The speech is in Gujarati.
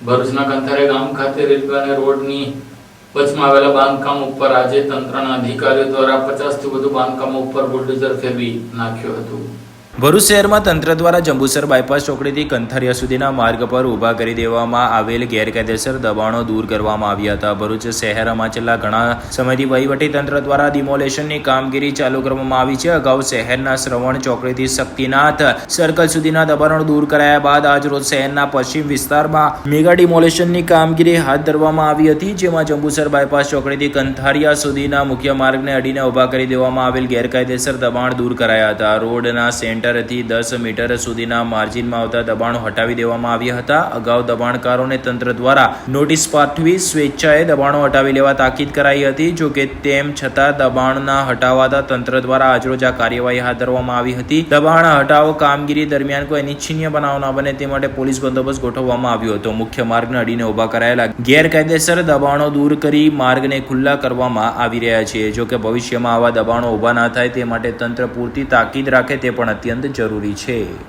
ભરૂચના કંથારે ગામ ખાતે રેલવે અને રોડની વચમાં આવેલા બાંધકામ ઉપર આજે તંત્રના અધિકારીઓ દ્વારા પચાસથી વધુ બાંધકામો ઉપર બુલડોઝર ફેરવી નાખ્યું હતું. ભરૂચ શહેરમાં તંત્ર દ્વારા જંબુસર બાયપાસ ચોકડીથી કંથરિયા સુધીના માર્ગ પર ઊભા કરી દેવામાં આવેલ ગેરકાયદેસર દબાણો દૂર કરવામાં આવ્યા હતા. ભરૂચ શહેરમાં છેલ્લા ઘણા સમયથી વહીવટી તંત્ર દ્વારા ડિમોલેશનની કામગીરી ચાલુ કરવામાં આવી છે. અગાઉ શહેરના શ્રવણ ચોકડીથી શક્તિનાથ સર્કલ સુધીના દબાણો દૂર કરાયા બાદ આજરોજ શહેરના પશ્ચિમ વિસ્તારમાં મેગા ડિમોલેશનની કામગીરી હાથ ધરવામાં આવી હતી, જેમાં જંબુસર બાયપાસ ચોકડીથી કંથારિયા સુધીના મુખ્ય માર્ગને અડીને ઊભા કરી દેવામાં આવેલ ગેરકાયદેસર દબાણ દૂર કરાયા હતા. રોડના સેન્ટરથી દસ મીટર સુધીના માર્જિનમાં આવતા દબાણો હટાવી દેવામાં આવ્યા હતા. અગાઉ દબાણકારોને તંત્ર દ્વારા નોટિસ પાઠવી સ્વેચ્છાએ દબાણો હટાવી લેવા તાકીદ કરાઈ હતી. જો તેમ છતાં દબાણના હટાવાતા તંત્ર દ્વારા આજરોજ આ કાર્યવાહી હાથ ધરવામાં આવી હતી. દબાણ હટાવો કામગીરી દરમિયાન કોઈ અનિચ્છનીય બનાવ ન બને તે માટે પોલીસ બંદોબસ્ત ગોઠવવામાં આવ્યો હતો. મુખ્ય માર્ગને અડીને ઊભા કરાયેલા ગેરકાયદેસર દબાણો દૂર કરી માર્ગને ખુલ્લા કરવામાં આવી રહ્યા છે. જો કે ભવિષ્યમાં આવા દબાણો ઊભા ના થાય તે માટે તંત્ર પૂરતી તાકીદ રાખે તે પણ અત્યંત જરૂરી છે.